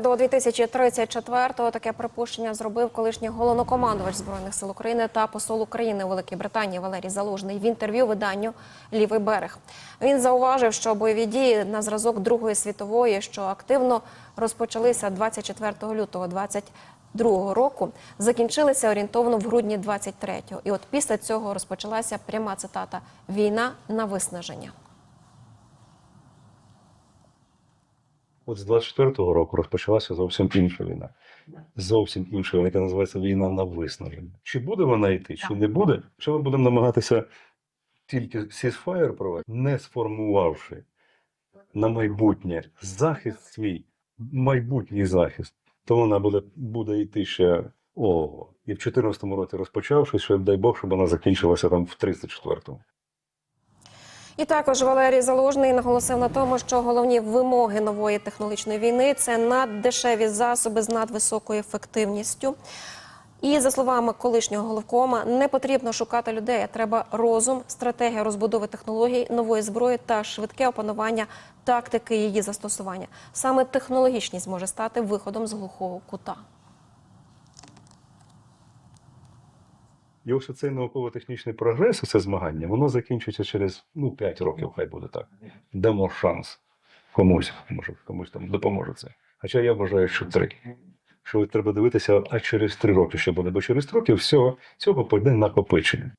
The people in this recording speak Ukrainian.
До 2034-го таке припущення зробив колишній головнокомандувач збройних сил України та посол України у Великій Британії Валерій Залужний в інтерв'ю виданню Лівий берег. Він зауважив, що бойові дії на зразок Другої світової, що активно розпочалися 24 лютого 22 року, закінчилися орієнтовно в грудні 23-го. І от після цього розпочалася пряма цитата Війна на виснаження. От з 24-го року розпочалася зовсім інша війна. Зовсім інша війна, яка називається війна на виснаження. Чи буде вона йти, чи не буде? Якщо ми будемо намагатися тільки ceasefire провести, не сформувавши на майбутнє захист свій, майбутній захист, то вона буде, буде йти ще ого. І в 14-му році розпочавши, що дай Бог, щоб вона закінчилася там в 34-му. І також Валерій Залужний наголосив на тому, що головні вимоги нової технологічної війни це наддешеві засоби з надвисокою ефективністю. І за словами колишнього головкома, не потрібно шукати людей, а треба розум, стратегія розбудови технологій, нової зброї та швидке опанування тактики її застосування. Саме технологічність може стати виходом з глухого кута. І ось цей науково-технічний прогрес, це змагання, воно закінчується через ну, 5 років, хай буде так. Дамо шанс комусь, може, комусь там допоможе це. Хоча я вважаю, що три. Що треба дивитися, а через три роки що буде, бо через три роки всього цього пойде накопичення.